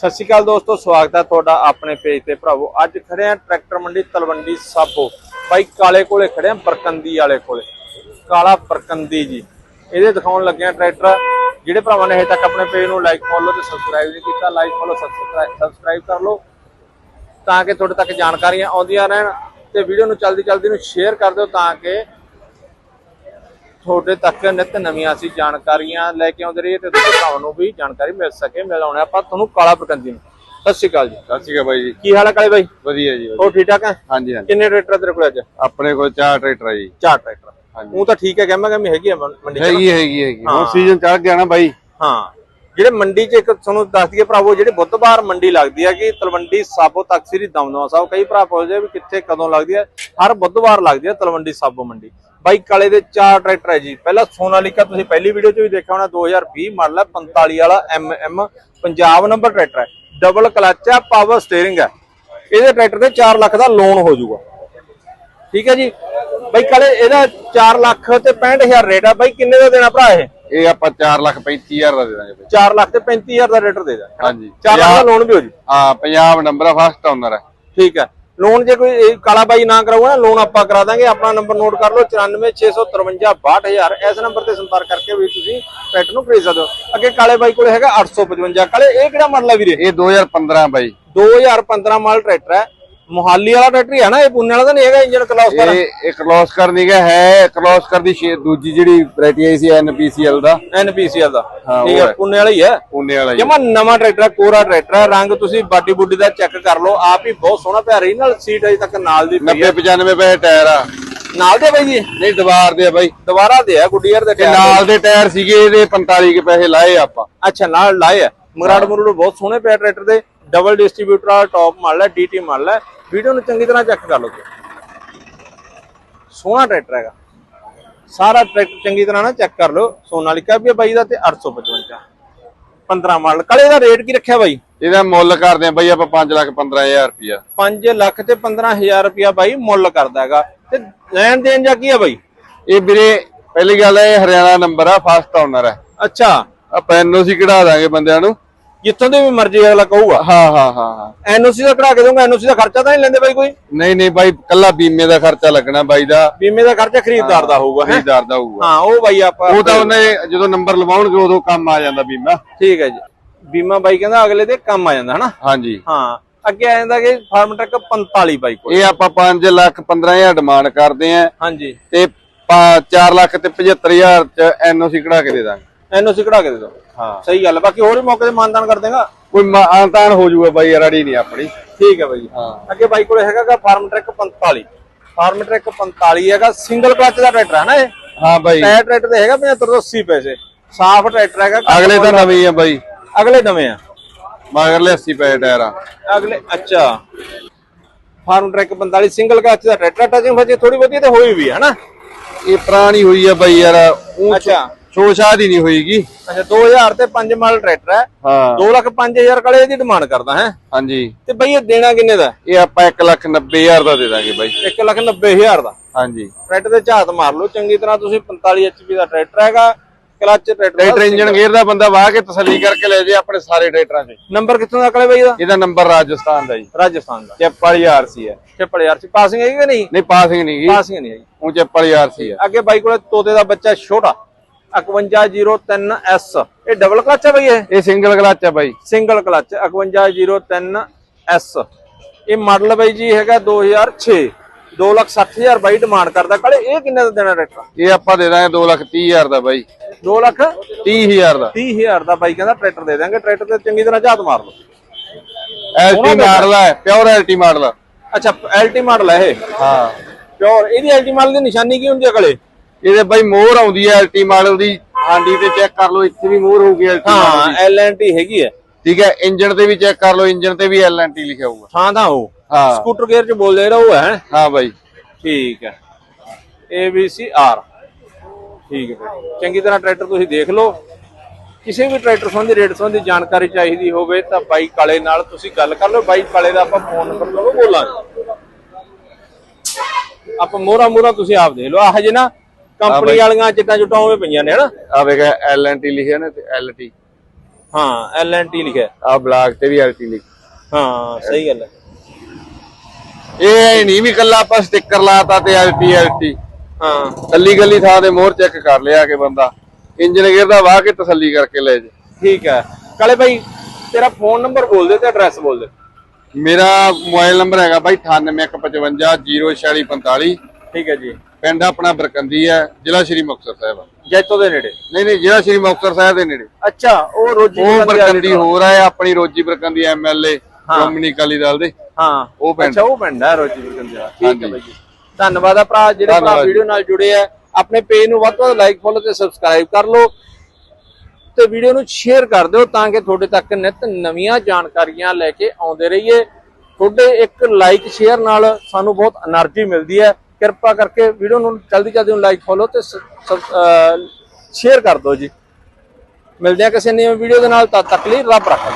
ਸਤਿ ਸ਼੍ਰੀ ਅਕਾਲ ਦੋਸਤੋ, ਸਵਾਗਤ ਹੈ ਤੁਹਾਡਾ ਆਪਣੇ ਪੇਜ ਤੇ। ਭਰਾਵੋ, ਅੱਜ ਖੜੇ ਆ ਟਰੈਕਟਰ ਮੰਡੀ ਤਲਵੰਡੀ ਸਾਬੋ। ਬਾਈ ਕਾਲੇ ਕੋਲੇ ਖੜੇ ਆ ਬਰਕੰਦੀ ਵਾਲੇ ਕੋਲੇ। ਕਾਲਾ ਬਰਕੰਦੀ ਜੀ। ਇਹਦੇ ਦਿਖਾਉਣ ਲੱਗੇ ਆ ਟਰੈਕਟਰ। ਜਿਹੜੇ ਭਰਾਵਾਂ ਨੇ ਹਜੇ ਤੱਕ ਆਪਣੇ ਪੇਜ ਨੂੰ ਲਾਈਕ ਫੋਲੋ ਤੇ ਸਬਸਕ੍ਰਾਈਬ ਨਹੀਂ ਕੀਤਾ ਲਾਈਕ ਫੋਲੋ ਸਬਸਕ੍ਰਾਈਬ ਕਰ ਲਓ। ਤਾਂ ਕਿ ਤੁਹਾਡੇ ਤੱਕ ਜਾਣਕਾਰੀਆਂ ਆਉਂਦੀਆਂ ਰਹਿਣ ਤੇ ਵੀਡੀਓ ਨੂੰ ਜਲਦੀ ਜਲਦੀ ਨੂੰ ਸ਼ੇਅਰ ਕਰ ਦਿਓ ਤਾਂ ਕਿ ਤੁਹਾਡੇ ਤੱਕ ਨਿਤ ਨਵੀਆਂ ਅਸੀਂ ਜਾਣਕਾਰੀਆਂ ਲੈ ਕੇ ਆਉਂਦੇ ਰਹੀਏ ਤੇ ਦੂਜੇ ਭਰਾਵਾਂ ਨੂੰ ਵੀ ਜਾਣਕਾਰੀ ਮਿਲ ਸਕੇ ਮਿਲਾਉਣੇ ਆਪਾਂ ਤੁਹਾਨੂੰ ਕਾਲਾ ਪ੍ਰਕੰਦੀ ਨੂੰ ਸਤਿ ਸ਼੍ਰੀ ਅਕਾਲ ਜੀ। ਸਤਿ ਸ਼੍ਰੀ ਅਕਾਲ ਬਾਈ ਜੀ। ਕੀ ਹਾਲ ਹੈ ਕਾਲੇ ਬਾਈ? ਵਧੀਆ ਜੀ। ਹੋਰ ਠੀਕ ਠਾਕ ਹੈ ਹਾਂਜੀ ਹਾਂਜੀ। ਕਿੰਨੇ ਟਰੈਕਟਰ ਤੇਰੇ ਕੋਲ ਅੱਜ? ਆਪਣੇ ਕੋਲ ਚਾਰ ਟਰੈਕਟਰ ਆ ਜੀ। ਚਾਰ ਟਰੈਕਟਰ ਹਾਂਜੀ। ਉਹ ਤਾਂ ਠੀਕ ਹੈ ਕਹਿੰਦਾ ਕਿ ਹੈਗੀ ਆ ਮੰਡੀ ਚ। ਹੈਗੀ ਹੈਗੀ ਹੈਗੀ। ਹੁਣ ਸੀਜ਼ਨ ਚੜ ਗਿਆ ਨਾ ਬਾਈ। ਹਾਂ। ਜਿਹੜੇ ਮੰਡੀ 'ਚ ਇੱਕ ਤੁਹਾਨੂੰ ਦੱਸ ਦਈਏ ਭਰਾਵੋ ਜਿਹੜੇ ਬੁੱਧਵਾਰ ਮੰਡੀ ਲੱਗਦੀ ਹੈ ਕਿ ਤਲਵੰਡੀ ਸਾਬੋ ਤੱਕ ਸ੍ਰੀ ਦਮਦਮਾ ਸਾਹਿਬ ਕਈ ਭਰਾ ਪੁੱਛਦੇ ਵੀ ਕਿੱਥੇ ਕਦੋਂ ਲੱਗਦੀ ਹੈ ਹਰ ਬੁੱਧਵਾਰ ਲੱਗਦੀ ਹੈ ਤਲਵੰਡੀ ਸਾਬੋ ਮੰਡੀ। ਬਾਈ ਕਾਲੇ ਦੇ ਚਾਰ ਟਰੈਕਟਰ ਹੈ ਜੀ। ਪਹਿਲਾ ਸੋਨਾਲੀਕਾ ਤੁਸੀਂ ਪਹਿਲੀ ਵੀਡੀਓ 'ਚ ਵੀ ਦੇਖਿਆ ਹੋਣਾ 2020 ਮਾਡਲ ਹੈ 45 ਵਾਲਾ ਐਮ ਪੰਜਾਬ ਨੰਬਰ ਟਰੈਕਟਰ ਹੈ। ਡਬਲ ਕਲਚ ਹੈ ਪਾਵਰ ਸਟੀਅਰਿੰਗ ਹੈ। ਇਹਦੇ ਟਰੈਕਟਰ ਤੇ 4 ਲੱਖ ਦਾ ਲੋਨ ਹੋ ਜਾਊਗਾ। ਠੀਕ ਹੈ ਜੀ? ਬਾਈ ਕਾਲੇ ਇਹਦਾ 4 ਲੱਖ ਤੇ 65000 ਰੇਟ ਹੈ ਬਾਈ ਕਿੰਨੇ ਦਾ ਦੇਣਾ ਭਰਾ ਇਹ? ਇਹ ਆਪਾਂ 4 ਲੱਖ 35000 ਦਾ ਦੇ ਦਾਂਗੇ ਬਾਈ। 4 ਲੱਖ ਤੇ 35000 ਦਾ ਰੇਟਰ ਦੇ ਦਾ ਹਾਂਜੀ। 4 ਲੱਖ ਦਾ ਲੋਨ ਵੀ ਹੋ ਜੀ। ਹਾਂ ਪੰਜਾਬ ਨੰਬਰ ਆ ਫਸਟ ਓਨਰ ਹੈ। ਠੀਕ ਹੈ। ਲੋਨ ਜੇ ਕੋਈ ਕਾਲਾ ਬਾਈ ਨਾ ਕਰਾਊਗਾ ਨਾ ਲੋਨ ਆਪਾਂ ਕਰਾ ਦਾਂਗੇ। ਆਪਣਾ ਨੰਬਰ ਨੋਟ ਕਰ ਲਓ 9465562000 ਇਸ ਨੰਬਰ ਤੇ ਸੰਪਰਕ ਕਰਕੇ ਵੀ ਤੁਸੀਂ ਟਰੈਕਟਰ ਨੂੰ ਖਰੀਦ ਸਕਦੇ ਹੋ। ਅੱਗੇ ਕਾਲੇ ਬਾਈ ਕੋਲੇ ਹੈਗਾ 855 ਕਾਲੇ ਇਹ ਕਿਹੜਾ ਮਾਡਲ ਹੈ ਵੀਰੇ? ਇਹ 2015 ਬਾਈ। 2015 ਮਾਡਲ ਟਰੈਕਟਰ ਹੈ। ਮੋਹਾਲੀ ਵਾਲਾ ਟਰੈਕਟਰ ਹੀ ਹੈ ਨਾ ਇਹ ਪੁਣੇ ਵਾਲਾ ਤਾਂ ਨਹੀਂ ਹੈਗਾ ਇੰਜਨ ਕਲੌਸ ਕਰ ਇਹ ਇੱਕ ਕਲੋਸ ਕਰਨੀ ਹੈ ਹੈ ਕਲੋਸ ਕਰ ਦੀ ਦੂਜੀ ਜਿਹੜੀ ਵੈਰਾਈਟੀ ਆਈ ਸੀ ਐਨਪੀਸੀਐਲ ਦਾ। ਐਨਪੀਸੀਐਲ ਦਾ। ਹਾਂ, ਠੀਕ ਉਹ ਹੈ। ਹੈ। ਪੁਣੇ ਵਾਲਾ ਹੀ ਹੈ। ਪੁਣੇ ਵਾਲਾ ਜੀ ਜਮਾ ਨਵਾਂ ਟਰੈਕਟਰ ਹੈ ਕੋਰਾ ਟਰੈਕਟਰ ਹੈ ਰੰਗ ਤੁਸੀਂ ਬਾਡੀ ਬੁੱਡੀ ਦਾ ਚੈੱਕ ਕਰ ਲਓ ਆਪ ਹੀ ਬਹੁਤ ਸੋਹਣਾ ਪਿਆ ਰਹੀ ਨਾਲ ਸੀਟ ਅਜੇ ਤੱਕ ਨਾਲ ਦੀ ਪਈ 90 ਹੈ। 95 ਪੈਸੇ ਟਾਇਰ ਆ। ਨਾਲ ਦੇ ਬਾਈ ਜੀ? ਨਹੀਂ ਦੀਵਾਰ ਦੇ ਆ ਬਾਈ। ਦੁਬਾਰਾ ਦੇ ਆ ਗੁੱਡੀਅਰ ਦੇ ਤੇ ਟਾਇਰ ਨਾਲ ਦੇ। ਟਾਇਰ ਸੀਗੇ ਇਹਦੇ 45 ਕੇ ਪੈਸੇ ਲਾਏ ਆਪਾਂ। ਅੱਛਾ ਨਾਲ ਲਾਏ ਆ। ਮਗਰਾੜ ਮਰੂੜ ਬਹੁਤ ਸੋਹਣੇ ਪਿਆ ਟਰੈਕਟਰ ਦੇ। ਡਬਲ ਡਿਸਟ੍ਰੀਬਿਊਟਰ ਵਾਲਾ ਟੌਪ ਮਾਡਲ ਹੈ ਡੀਟੀ ਮਾਡਲ ਹੈ। ਵੀਡੀਓ ਨੂੰ ਚੰਗੀ ਤਰ੍ਹਾਂ ਚੈੱਕ ਕਰ ਲਓ ਸੋਹਣਾ ਟਰੈਕਟਰ ਹੈਗਾ। ਸਾਰਾ ਟਰੈਕਟਰ ਚੰਗੀ ਤਰ੍ਹਾਂ ਨਾ ਚੈੱਕ ਕਰ ਲਓ। ਸੋਨਾਲੀਕਾ ਵੀ ਹੈ ਬਾਈ ਦਾ ਤੇ 855 15 ਮਾਡਲ। ਕਲੇ ਦਾ ਰੇਟ ਕੀ ਰੱਖਿਆ ਬਾਈ? ਇਹਦਾ ਮੁੱਲ ਕਰਦੇ ਆ ਬਾਈ ਆਪਾਂ 5 ਲੱਖ 15000 ਰੁਪਇਆ। 5 ਲੱਖ ਤੇ 15000 ਰੁਪਿਆ ਬਾਈ ਮੁੱਲ ਕਰਦਾ ਹੈਗਾ। ਤੇ ਲੈਣ ਦੇਣ ਜਾਂ ਕੀ ਆ ਬਾਈ? ਇਹ ਵੀਰੇ ਪਹਿਲੀ ਗੱਲ ਇਹ ਹਰਿਆਣਾ ਨੰਬਰ ਆ ਫਸਟ ਓਨਰ ਹੈ ਅੱਛਾ। ਆਪਾਂ ਐਨਓਸੀ ਕਢਾ ਦਾਂਗੇ ਬੰਦਿਆਂ ਨੂੰ। ਜਿੱਥੋਂ ਦੀ ਵੀ ਮਰਜ਼ੀ ਅਗਲਾ ਕਹੂਗਾ। ਹਾਂ ਹਾਂ ਹਾਂ ਹਾਂ। ਐਨਓਸੀ ਦਾ ਕਢਾ ਕੇ ਦਊਂਗਾ ਐਨਓਸੀ ਦਾ ਖਰਚਾ ਤਾਂ ਨਹੀਂ ਲੈਂਦੇ ਬਾਈ ਕੋਈ? ਨਹੀਂ ਨਹੀਂ ਬਾਈ ਕੱਲਾ ਬੀਮੇ ਦਾ ਖਰਚਾ ਲੱਗਣਾ ਬਾਈ ਦਾ। ਬੀਮੇ ਦਾ ਖਰਚਾ ਖਰੀਦਦਾਰ ਦਾ ਹੋਊਗਾ ਹੈਂ? ਖਰੀਦਦਾਰ ਦਾ ਹੋਊਗਾ। ਹਾਂ ਉਹ ਬਾਈ ਆਪਾਂ ਉਹ ਤਾਂ ਉਹਨੇ ਜਦੋਂ ਨੰਬਰ ਲਵਾਉਣਗੇ ਉਦੋਂ ਕੰਮ ਆ ਜਾਂਦਾ ਬੀਮਾ। ਠੀਕ ਹੈ ਜੀ। ਬੀਮਾ ਬਾਈ ਕਹਿੰਦਾ ਅਗਲੇ ਦੇ ਕੰਮ ਆ ਜਾਂਦਾ ਹਨਾ? ਹਾਂਜੀ। ਹਾਂ ਅੱਗੇ ਆ ਜਾਂਦਾ ਕਿ ਫਾਰਮ ਟਰੱਕ 45 ਬਾਈ ਕੋਲ। ਇਹ ਆਪਾਂ 5 ਲੱਖ 15000 ਡਿਮਾਂਡ ਕਰਦੇ ਆ ਹਾਂਜੀ। ਤੇ 4 ਲੱਖ ਤੇ 75000 ਚ ਐਨਓਸੀ ਕਢਾ ਕੇ ਦੇ ਦਾਂਗੇ। ਐਨਓਸੀ ਕਢਾ ਕੇ ਦੇ ਦੋ। ਹਾਂ। ਸਹੀ ਗੱਲ। ਬਾਕੀ ਹੋਰ ਵੀ ਮੌਕੇ ਤੇ ਮਾਨਦਾਨ ਕਰ ਦੇਗਾ? ਕੋਈ ਆਨਤਾਨ ਹੋ ਜਾਊਗਾ ਬਾਈ ਰੜੀ ਨਹੀਂ ਆਪਣੀ। ਠੀਕ ਹੈ ਬਾਈ ਹਾਂ। ਅੱਗੇ ਬਾਈ ਕੋਲੇ ਹੈਗਾਗਾ ਫਾਰਮ ਟਰੱਕ 45 ਫਾਰਮ ਟਰੱਕ 45 ਹੈਗਾ। ਸਿੰਗਲ ਕਲਚ ਦਾ ਟਰੈਕਟਰ ਹੈ ਨਾ ਇਹ? ਹਾਂ ਬਾਈ। ਟਾਇਰ ਟਰੈਕਟਰ ਦੇ ਹੈਗਾ 75 ਤੋਂ 80 ਪੈਸੇ। ਸਾਫ਼ ਟਰੈਕਟਰ ਹੈਗਾ। ਅਗਲੇ ਤਾਂ ਨਵੀਂ ਆ ਬਾਈ। ਅਗਲੇ ਨਵੇਂ ਆ? ਮਗਰਲੇ 80 ਪੈਸੇ ਟਾਇਰ ਆ। ਅਗਲੇ ਅੱਛਾ। ਫਾਰਮ ਟਰੈਕ 45 ਸਿੰਗਲ ਕਲਚ ਦਾ ਟਰੈਕਟਰ ਟਚਿੰਗ ਫਚੇ ਥੋੜੀ ਬਹੁਤੀ ਤੇ ਹੋਈ ਵੀ ਹੈ ਨਾ ਇਹ ਪੁਰਾਣੀ ਹੋਈ ਆ ਬਾਈ ਯਾਰ ਅੱਛਾ। ਛੋਸ਼ਾਦ ਹੀ ਨਹੀਂ ਹੋਈਗੀ। ਅੱਛਾ 2000 ਤੇ 5 ਮਾਡਲ ਟਰੈਕਟਰ ਹੈ। ਹਾਂ। 2 ਲੱਖ 5000 ਕਲੇ ਦੀ ਡਿਮਾਂਡ ਕਰਦਾ ਹੈ? ਹਾਂਜੀ। ਤੇ ਬਈ ਇਹ ਦੇਣਾ ਕਿੰਨੇ ਦਾ? ਇਹ ਆਪਾਂ 1 ਲੱਖ 90000 ਦਾ ਦੇ ਦਾਂਗੇ ਬਾਈ। 1 ਲੱਖ 90000 ਦਾ। ਹਾਂਜੀ। ਟਰੈਕਟਰ ਦੇ ਝਾਤ ਮਾਰ ਲਓ ਚੰਗੀ ਤਰ੍ਹਾਂ ਤੁਸੀਂ 45 HP ਦਾ ਟਰੈਕਟਰ ਹੈਗਾ ਕਲਚ ਟਰੈਕਟਰ ਇੰਜਨ ਗੇਅਰ ਦਾ ਬੰਦਾ ਵਾਹ ਕੇ ਤਸੱਲੀ ਕਰਕੇ ਲੈ ਜੇ ਆਪਣੇ ਸਾਰੇ ਟਰੈਕਟਰਾਂ 'ਚ ਨੰਬਰ ਕਿੱਥੋਂ ਦਾ ਕਲੇ ਬਈ ਦਾ ਇਹਦਾ ਨੰਬਰ ਰਾਜਸਥਾਨ ਦਾ ਜੀ। ਰਾਜਸਥਾਨ ਦਾ। ਚੈਪ ਵਾਲੀ ਆਰਸੀ ਹੈ ਟ੍ਰਿਪਲ ਆਰ ਸੀ। ਪਾਸਿੰਗ ਹੈਗੀ ਕਿ ਨਹੀਂ? ਨਹੀਂ ਪਾਸਿੰਗ ਨਹੀਂ ਗਈ ਪਾਸਿੰਗ ਨਹੀਂ ਹੈਗੀ। ਉਹ ਚੈਪ ਵਾਲੀ ਆਰਸੀ ਹੈ ਅੱਗੇ ਬਾਈ ਕੋਲੇ ਤੋਤੇ ਦਾ ਬੱਚਾ ਛੋਟਾ। 5103S ਇਹ ਡਬਲ ਕਲਚ ਹੈ ਬਈ ਇਹ ਇਹ ਸਿੰਗਲ ਕਲਚ ਹੈ ਬਾਈ ਸਿੰਗਲ ਕਲਚ 5103S ਇਹ ਮਾਡਲ ਬਾਈ ਜੀ ਹੈਗਾ 2006 260000 ਬਾਈ ਡਿਮਾਂਡ ਕਰਦਾ ਕਲੇ ਇਹ ਕਿੰਨੇ ਦਾ ਦੇਣਾ ਟਰੈਕਟਰ ਇਹ ਆਪਾਂ ਦੇ ਦਾਂਗੇ 2 ਲੱਖ 30000 ਦਾ ਬਾਈ 2 ਲੱਖ 30000 ਦਾ 30000 ਦਾ ਬਾਈ ਕਹਿੰਦਾ ਟਰੈਕਟਰ ਦੇ ਦਾਂਗੇ ਟਰੈਕਟਰ ਤੇ ਚੰਗੀ ਤਰ੍ਹਾਂ ਝਾਤ ਮਾਰ ਲਓ ਐਲਟੀ ਮਾਡਲ ਹੈ ਪਿਓਰ ਐਲਟੀ ਮਾਡਲ ਅੱਛਾ ਐਲਟੀ ਮਾਡਲ ਹੈ ਇਹ ਹਾਂ ਪਿਓਰ ਇਹਦੀ ਐਲਟੀ ਮਾਡਲ ਦੀ ਨਿਸ਼ਾਨੀ ਕੀ ਹੁੰਦੀ ਹੈ ਕਲੇ ਇਹਦੇ ਬਾਈ ਮੋਹਰ ਆਉਂਦੀ ਹੈ ਐਲਟੀ ਮਾਡਲ ਦੀ ਹਾਂਡੀ ਤੇ ਚੈੱਕ ਕਰ ਲਓ ਇੱਥੇ ਵੀ ਮੋਹਰ ਹੋਊਗੀ ਐਲਟੀ ਹਾਂ ਦੀ ਐਲਐਨਟੀ ਹੈਗੀ ਹੈ। ਠੀਕ ਹੈ ਇੰਜਨ ਤੇ ਵੀ ਚੈੱਕ ਕਰ ਲਓ ਇੰਜਨ ਤੇ ਵੀ ਐਲਐਨਟੀ ਲਿਖਿਆ ਹੋਊਗਾ। ਥਾਂ ਥਾਂ ਉਹ। ਹਾਂ। ਸਕੂਟਰ ਗੇਅਰ ਚ ਬੋਲਦੇ ਜਿਹੜਾ ਉਹ ਹੈ ਹਾਂ? ਬਾਈ। ਠੀਕ ਹੈ। ABC R ਠੀਕ ਹੈ। ਚੰਗੀ ਤਰ੍ਹਾਂ ਟਰੈਕਟਰ ਤੁਸੀਂ ਦੇਖ ਲਓ। ਕਿਸੇ ਵੀ ਟਰੈਕਟਰ ਸੰਬੰਧੀ ਰੇਟ ਸੰਬੰਧੀ ਜਾਣਕਾਰੀ ਚਾਹੀਦੀ ਹੋਵੇ ਤਾਂ ਬਾਈ ਕਾਲੇ ਨਾਲ ਤੁਸੀਂ ਗੱਲ ਕਰ ਲਓ। ਬਾਈ ਕਾਲੇ ਦਾ ਆਪਾਂ ਫੋਨ ਨੰਬਰ ਲਵੋ ਬੋਲਾਂਗੇ। ਆਪਾਂ ਮੋਰਾ ਮੋਰਾ ਤੁਸੀਂ ਆਪ ਦੇਖ ਲਓ। ਆਹ ਜੇ ਨਾ ਕੰਪਨੀ ਵਾਲੀਆਂ ਚਿੱਟਾਂ ਚੁੱਟਾਂ ਉਵੇਂ ਪਈਆਂ ਨੇ ਹਨਾ? ਆ ਵੇਖ ਐਲਐਨਟੀ ਲਿਖਿਆ ਨੇ ਤੇ ਐਲਟੀ ਹਾਂ ਐਲ ਐਨ ਟੀ ਲਿਖਿਆ। ਆ ਬਲਾਕ ਤੇ ਵੀ ਐਲਟੀ ਲਿਖ। ਹਾਂ ਸਹੀ ਗੱਲ ਹੈ। ਇਹ ਨਹੀਂ ਵੀ ਕੱਲਾ ਆਪਾਂ ਸਟicker ਲਾਤਾ ਤੇ ਐਲਟੀ ਐਲਟੀ ਹਾਂ। ਕੱਲੀ ਕੱਲੀ ਥਾਂ ਤੇ ਮੋਹਰ ਚੈੱਕ ਕਰ ਲਿਆ ਕੇ ਬੰਦਾ। ਇੰਜਨ ਗੇਅਰ ਦਾ ਵਾਹ ਕੇ ਤਸੱਲੀ ਕਰਕੇ ਲੈ ਜੇ। ਠੀਕ ਹੈ। ਕਾਲੇ ਭਾਈ ਤੇਰਾ ਫੋਨ ਨੰਬਰ ਬੋਲ ਦੇ ਤੇ ਐਡਰੈਸ ਬੋਲ ਦੇ। ਮੇਰਾ ਮੋਬਾਈਲ ਨੰਬਰ ਹੈਗਾ ਬਾਈ 9815504645 ਠੀਕ ਹੈ ਜੀ। ਪਿੰਡ ਆਪਣਾ ਬਰਕੰਦੀ ਹੈ ਜ਼ਿਲ੍ਹਾ ਸ਼੍ਰੀ ਮੁਕਤਸਰ ਸਾਹਿਬ ਜੈਤੋ ਦੇ ਨੇੜੇ? ਨਹੀਂ ਨਹੀਂ ਜ਼ਿਲ੍ਹਾ ਸ਼੍ਰੀ ਮੁਕਤਸਰ ਸਾਹਿਬ ਦੇ ਨੇੜੇ। ਅੱਛਾ ਉਹ ਰੋਜੀ ਉਹ ਬਰਕੰਦੀ ਹੋਰ ਹੈ ਆਪਣੀ ਰੋਜੀ ਬਰਕੰਦੀ ਐਮਐਲਏ ਸ਼੍ਰੋਮਣੀ ਅਕਾਲੀ ਦਲ ਦੇ। ਹਾਂ। ਉਹ ਪਿੰਡ। ਅੱਛਾ ਉਹ ਪਿੰਡ ਹੈ ਰੋਜੀ ਬਰਕੰਦੀ ਧੰਨਵਾਦ ਆ ਭਰਾ ਜਿਹੜੇ ਭਰਾ ਵੀਡੀਓ ਨਾਲ ਜੁੜੇ ਆ ਆਪਣੇ ਪੇਜ ਨੂੰ ਵੱਧ ਤੋਂ ਲਾਈਕ ਫੋਲੋ ਤੇ ਸਬਸਕ੍ਰਾਈਬ ਕਰ ਲਓ। ਤੇ ਵੀਡੀਓ ਨੂੰ ਸ਼ੇਅਰ ਕਰ ਦਿਓ ਤਾਂ ਕਿ ਤੁਹਾਡੇ ਤੱਕ ਨਿਤ ਨਵੀਆਂ ਜਾਣਕਾਰੀਆਂ ਲੈ ਕੇ ਆਉਂਦੇ ਰਹੀਏ। ਤੁਹਾਡੇ ਇੱਕ ਲਾਈਕ ਸ਼ੇਅਰ ਨਾਲ ਸਾਨੂੰ ਬਹੁਤ એનર્ਜੀ ਮਿਲਦੀ ਹੈ। ਕਿਰਪਾ ਕਰਕੇ ਵੀਡੀਓ ਨੂੰ ਜਲਦੀ ਜਲਦੀ ਨੂੰ ਲਾਈਕ ਫੋਲੋ ਤੇ ਸ਼ੇਅਰ ਕਰ ਦਿਓ ਜੀ। ਮਿਲਦੇ ਆ ਕਿਸੇ ਨਵੀਂ ਵੀਡੀਓ ਦੇ ਨਾਲ, ਤਦ ਤੱਕ ਲਈ ਰੱਬ ਰੱਖਾ